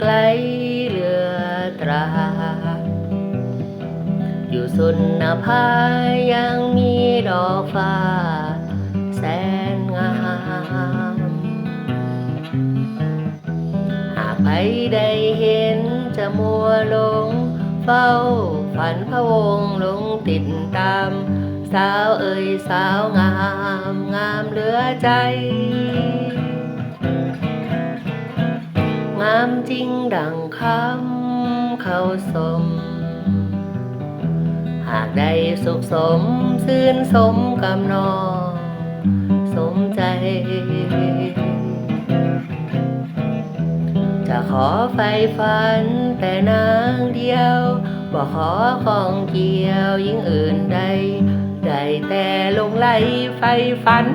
ไกลเรือตรา อยู่สุนนภายังมีดอกฟ้า แสนงาม หากใครได้เห็นจะมัวลง เฝ้าฝันพระวงหลงติดตาม สาวเอ่ยสาวงาม งามเหลือใจ จริงดังคำเขาสม หากได้สุขสมซื่นสมกับน้องสมใจ จะขอไฟฝันแต่นางเดียวบ่ขอของเกี่ยวยิ่งอื่นใด ได้แต่ลงไหลไฟฝัน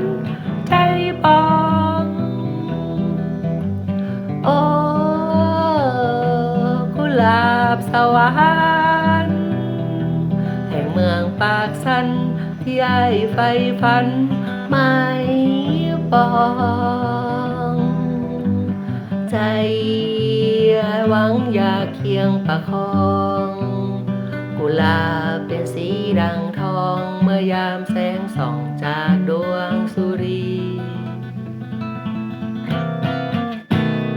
หลาบสวรรค์แห่งเมืองปากสันที่ไอ้ไฟฝันไม่ปองใจหวังอยากเคียงประคอง กุหลาบเป็นสีดังทองเมื่อยามแสงส่องจากดวงสุรี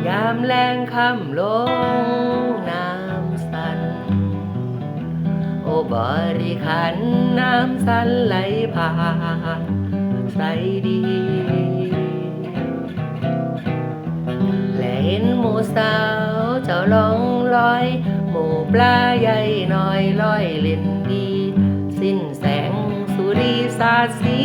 ยามแรงคำลง บริขันน้ำสันไหลผ่านใสดี และเห็นหมูสาวเจ้าลองลอย หมูปลาใหญ่น้อยลอยเล่นดี สิ้นแสงสุรีสาสี